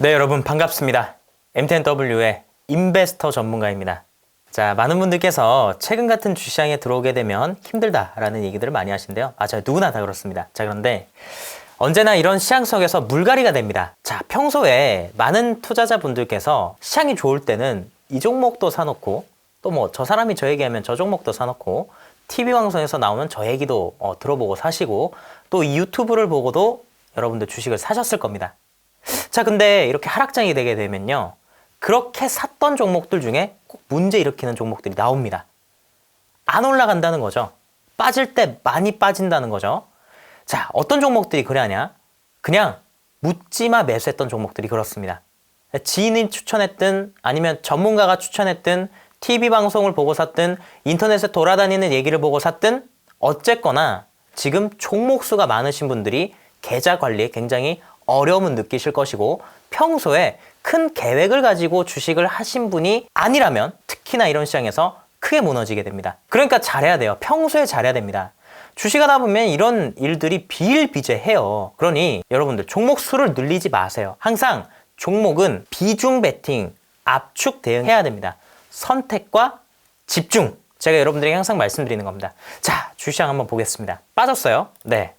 네, 여러분 반갑습니다. M10W의 인베스터 전문가입니다. 자, 많은 분들께서 최근 같은 주시장에 들어오게 되면 힘들다라는 얘기들을 많이 하신데요. 맞아요. 누구나 다 그렇습니다. 자, 그런데 언제나 이런 시장 속에서 물갈이가 됩니다. 자, 평소에 많은 투자자분들께서 시장이 좋을 때는 이 종목도 사놓고 또 뭐 저 사람이 저 얘기하면 저 종목도 사놓고 TV 방송에서 나오는 저 얘기도 어, 들어보고 사시고 또 이 유튜브를 보고도 여러분들 주식을 사셨을 겁니다. 자, 근데 이렇게 하락장이 되게 되면요. 그렇게 샀던 종목들 중에 꼭 문제 일으키는 종목들이 나옵니다. 안 올라간다는 거죠. 빠질 때 많이 빠진다는 거죠. 자, 어떤 종목들이 그러냐? 그냥 묻지마 매수했던 종목들이 그렇습니다. 지인이 추천했든 아니면 전문가가 추천했든 TV 방송을 보고 샀든 인터넷에 돌아다니는 얘기를 보고 샀든 어쨌거나 지금 종목 수가 많으신 분들이 계좌 관리에 굉장히 어려움을 느끼실 것이고 평소에 큰 계획을 가지고 주식을 하신 분이 아니라면 특히나 이런 시장에서 크게 무너지게 됩니다. 그러니까 잘해야 돼요. 평소에 잘해야 됩니다. 주식하다 보면 이런 일들이 비일비재해요. 그러니 여러분들 종목 수를 늘리지 마세요. 항상 종목은 비중 베팅, 압축 대응해야 됩니다. 선택과 집중. 제가 여러분들에게 항상 말씀드리는 겁니다. 자, 주시장 한번 보겠습니다. 빠졌어요. 네.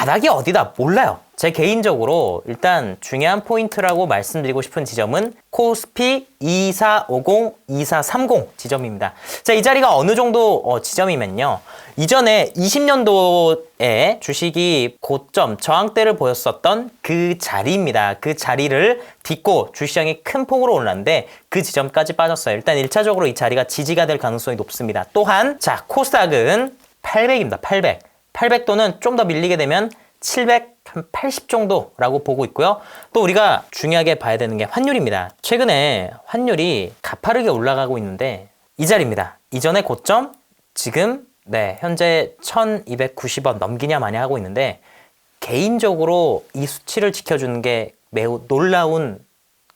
바닥이 어디다 몰라요. 제 개인적으로 일단 중요한 포인트라고 말씀드리고 싶은 지점은 코스피 2450, 2430 지점입니다. 자, 이 자리가 어느 정도 어, 지점이면요. 이전에 20년도에 주식이 고점, 저항대를 보였었던 그 자리입니다. 그 자리를 딛고 주시장이 큰 폭으로 올랐는데 그 지점까지 빠졌어요. 일단 1차적으로 이 자리가 지지가 될 가능성이 높습니다. 또한 자, 코스닥은 800입니다. 800. 800도는 좀 더 밀리게 되면 780 정도라고 보고 있고요. 또 우리가 중요하게 봐야 되는 게 환율입니다. 최근에 환율이 가파르게 올라가고 있는데 이 자리입니다. 이전의 고점 지금 네, 현재 1290원 넘기냐 마냐 하고 있는데 개인적으로 이 수치를 지켜주는 게 매우 놀라운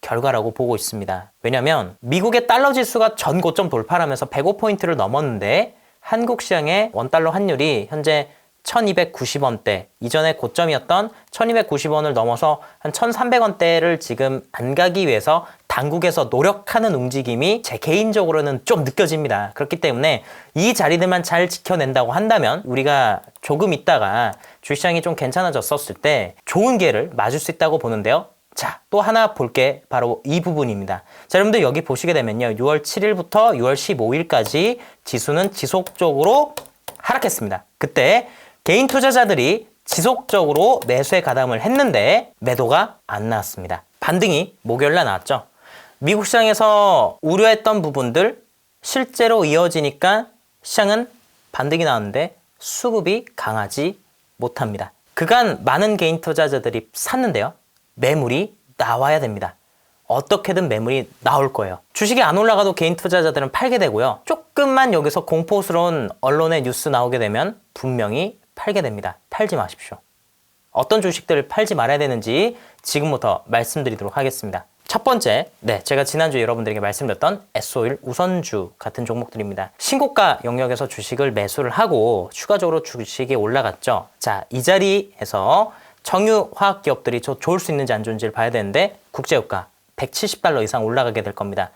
결과라고 보고 있습니다. 왜냐하면 미국의 달러 지수가 전 고점 돌파하면서 105포인트를 넘었는데 한국 시장의 원달러 환율이 현재 1290원대, 이전에 고점이었던 1290원을 넘어서 한 1300원대를 지금 안 가기 위해서 당국에서 노력하는 움직임이 제 개인적으로는 좀 느껴집니다. 그렇기 때문에 이 자리들만 잘 지켜낸다고 한다면 우리가 조금 있다가 주시장이 좀 괜찮아졌었을 때 좋은 기회를 맞을 수 있다고 보는데요. 자, 또 하나 볼 게 바로 이 부분입니다. 자, 여러분들 여기 보시게 되면요. 6월 7일부터 6월 15일까지 지수는 지속적으로 하락했습니다. 그때 개인 투자자들이 지속적으로 매수에 가담을 했는데 매도가 안 나왔습니다. 반등이 목요일날 나왔죠. 미국 시장에서 우려했던 부분들 실제로 이어지니까 시장은 반등이 나왔는데 수급이 강하지 못합니다. 그간 많은 개인 투자자들이 샀는데요. 매물이 나와야 됩니다. 어떻게든 매물이 나올 거예요. 주식이 안 올라가도 개인 투자자들은 팔게 되고요. 조금만 여기서 공포스러운 언론의 뉴스 나오게 되면 분명히 팔게 됩니다. 팔지 마십시오. 어떤 주식들을 팔지 말아야 되는지 지금부터 말씀드리도록 하겠습니다. 첫 번째, 네, 제가 지난주에 여러분들에게 말씀드렸던 S-오일 우선주 같은 종목들입니다. 신고가 영역에서 주식을 매수를 하고 추가적으로 주식이 올라갔죠. 자, 이 자리에서 정유 화학 기업들이 저 좋을 수 있는지 안 좋은지를 봐야 되는데 국제유가 170달러 이상 올라가게 될 겁니다.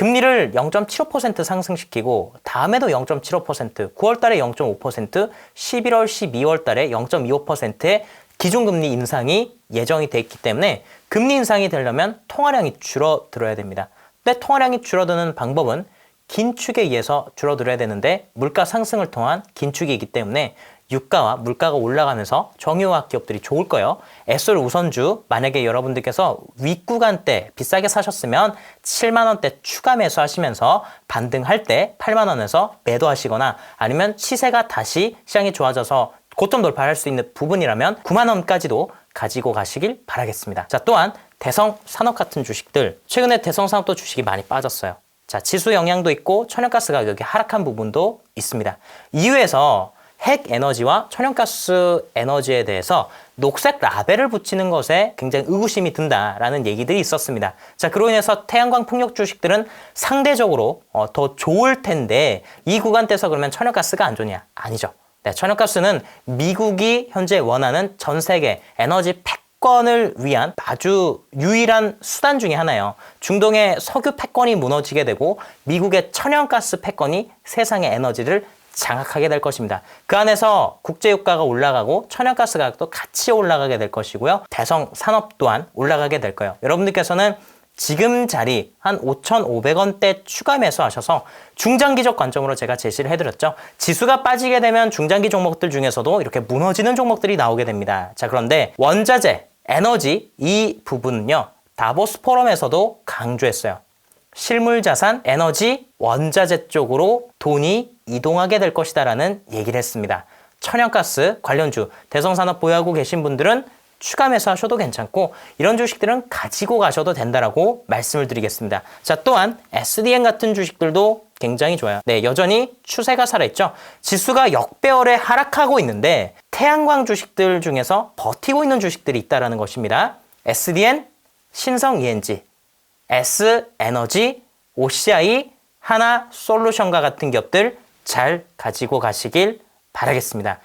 금리를 0.75% 상승시키고 다음에도 0.75%, 9월 달에 0.5%, 11월, 12월 달에 0.25%의 기준금리 인상이 예정이 돼 있기 때문에 금리 인상이 되려면 통화량이 줄어들어야 됩니다. 근데 통화량이 줄어드는 방법은 긴축에 의해서 줄어들어야 되는데 물가 상승을 통한 긴축이기 때문에 유가와 물가가 올라가면서 정유화학 기업들이 좋을 거예요. 에솔 우선주 만약에 여러분들께서 윗구간 때 비싸게 사셨으면 7만 원대 추가 매수하시면서 반등할 때 8만 원에서 매도하시거나 아니면 시세가 다시 시장이 좋아져서 고점 돌파할 수 있는 부분이라면 9만 원까지도 가지고 가시길 바라겠습니다. 자, 또한 대성 산업 같은 주식들 최근에 대성 산업도 주식이 많이 빠졌어요. 자, 지수 영향도 있고 천연가스 가격이 하락한 부분도 있습니다. 이유에서 핵 에너지와 천연가스 에너지에 대해서 녹색 라벨을 붙이는 것에 굉장히 의구심이 든다라는 얘기들이 있었습니다. 자, 그로 인해서 태양광 풍력 주식들은 상대적으로 어, 더 좋을 텐데 이 구간대에서 그러면 천연가스가 안 좋냐? 아니죠. 네, 천연가스는 미국이 현재 원하는 전 세계 에너지 팩 패권을 위한 아주 유일한 수단 중에 하나예요. 중동의 석유 패권이 무너지게 되고 미국의 천연가스 패권이 세상의 에너지를 장악하게 될 것입니다. 그 안에서 국제유가가 올라가고 천연가스 가격도 같이 올라가게 될 것이고요. 대성 산업 또한 올라가게 될 거예요. 여러분들께서는 지금 자리 한 5,500원대 추가 매수하셔서 중장기적 관점으로 제가 제시를 해드렸죠. 지수가 빠지게 되면 중장기 종목들 중에서도 이렇게 무너지는 종목들이 나오게 됩니다. 자, 그런데 원자재, 에너지 이 부분은요. 다보스 포럼에서도 강조했어요. 실물 자산, 에너지, 원자재 쪽으로 돈이 이동하게 될 것이다라는 얘기를 했습니다. 천연가스 관련주 대성산업 보유하고 계신 분들은 추가 매수하셔도 괜찮고 이런 주식들은 가지고 가셔도 된다라고 말씀을 드리겠습니다. 자, 또한 SDN 같은 주식들도 굉장히 좋아요. 네, 여전히 추세가 살아있죠. 지수가 역배열에 하락하고 있는데 태양광 주식들 중에서 버티고 있는 주식들이 있다라는 것입니다. SDN, 신성 ENG, S 에너지, OCI, 하나 솔루션과 같은 기업들 잘 가지고 가시길 바라겠습니다.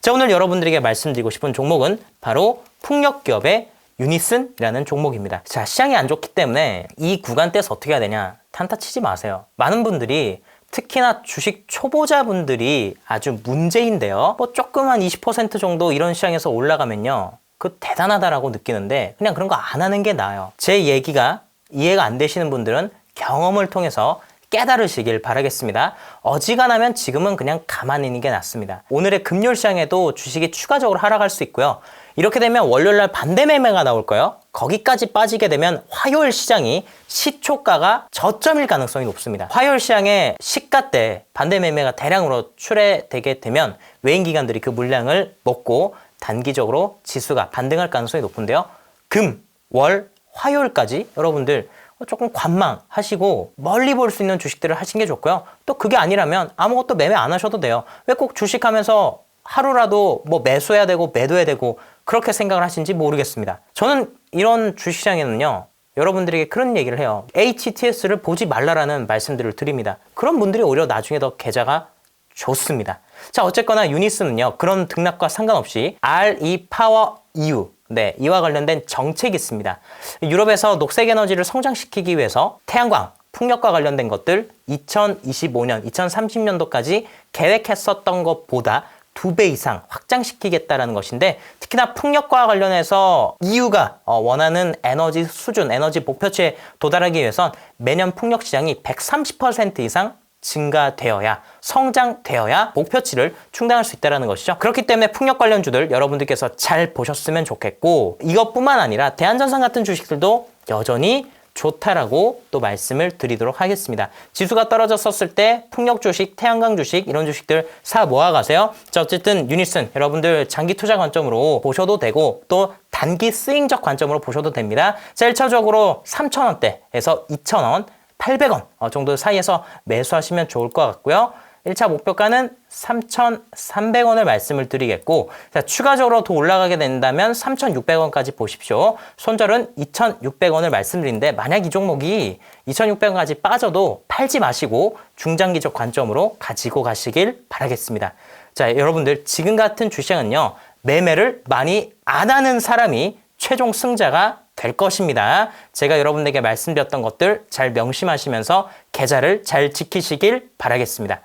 자, 오늘 여러분들에게 말씀드리고 싶은 종목은 바로 풍력기업의 유니슨이라는 종목입니다. 자, 시장이 안 좋기 때문에 이 구간대에서 어떻게 해야 되냐? 탄타 치지 마세요. 많은 분들이 특히나 주식 초보자분들이 아주 문제인데요. 뭐 조금 한 20% 정도 이런 시장에서 올라가면요. 그 대단하다라고 느끼는데 그냥 그런 거 안 하는 게 나아요. 제 얘기가 이해가 안 되시는 분들은 경험을 통해서 깨달으시길 바라겠습니다. 어지간하면 지금은 그냥 가만히 있는 게 낫습니다. 오늘의 금요일 시장에도 주식이 추가적으로 하락할 수 있고요. 이렇게 되면 월요일 날 반대 매매가 나올 거예요. 거기까지 빠지게 되면 화요일 시장이 시초가가 저점일 가능성이 높습니다. 화요일 시장에 시가 때 반대 매매가 대량으로 출회되게 되면 외인 기관들이 그 물량을 먹고 단기적으로 지수가 반등할 가능성이 높은데요. 금, 월, 화요일까지 여러분들 조금 관망하시고 멀리 볼 수 있는 주식들을 하신 게 좋고요. 또 그게 아니라면 아무것도 매매 안 하셔도 돼요. 왜 꼭 주식하면서 하루라도 뭐 매수해야 되고 매도해야 되고 그렇게 생각을 하신지 모르겠습니다. 저는 이런 주식시장에는요. 여러분들에게 그런 얘기를 해요. HTS를 보지 말라라는 말씀들을 드립니다. 그런 분들이 오히려 나중에 더 계좌가 좋습니다. 자, 어쨌거나 유니스는요. 그런 등락과 상관없이 RE 파워 EU 네, 이와 관련된 정책이 있습니다. 유럽에서 녹색 에너지를 성장시키기 위해서 태양광, 풍력과 관련된 것들 2025년, 2030년도까지 계획했었던 것보다 두 배 이상 확장시키겠다라는 것인데 특히나 풍력과 관련해서 EU가 어, 원하는 에너지 수준, 에너지 목표치에 도달하기 위해선 매년 풍력 시장이 130% 이상 증가되어야 성장되어야 목표치를 충당할 수 있다는 것이죠. 그렇기 때문에 풍력 관련주들 여러분들께서 잘 보셨으면 좋겠고 이것뿐만 아니라 대한전선 같은 주식들도 여전히 좋다라고 또 말씀을 드리도록 하겠습니다. 지수가 떨어졌었을 때 풍력 주식, 태양광 주식 이런 주식들 사 모아 가세요. 자, 어쨌든 유니슨 여러분들 장기 투자 관점으로 보셔도 되고 또 단기 스윙적 관점으로 보셔도 됩니다. 자, 1차적으로 3,000원대에서 2,000원 800원 어, 정도 사이에서 매수하시면 좋을 것 같고요. 1차 목표가는 3,300원을 말씀을 드리겠고 자, 추가적으로 더 올라가게 된다면 3,600원까지 보십시오. 손절은 2,600원을 말씀드리는데 만약 이 종목이 2,600원까지 빠져도 팔지 마시고 중장기적 관점으로 가지고 가시길 바라겠습니다. 자, 여러분들 지금 같은 주식은요. 매매를 많이 안 하는 사람이 최종 승자가 될 것입니다. 제가 여러분에게 말씀드렸던 것들 잘 명심하시면서 계좌를 잘 지키시길 바라겠습니다.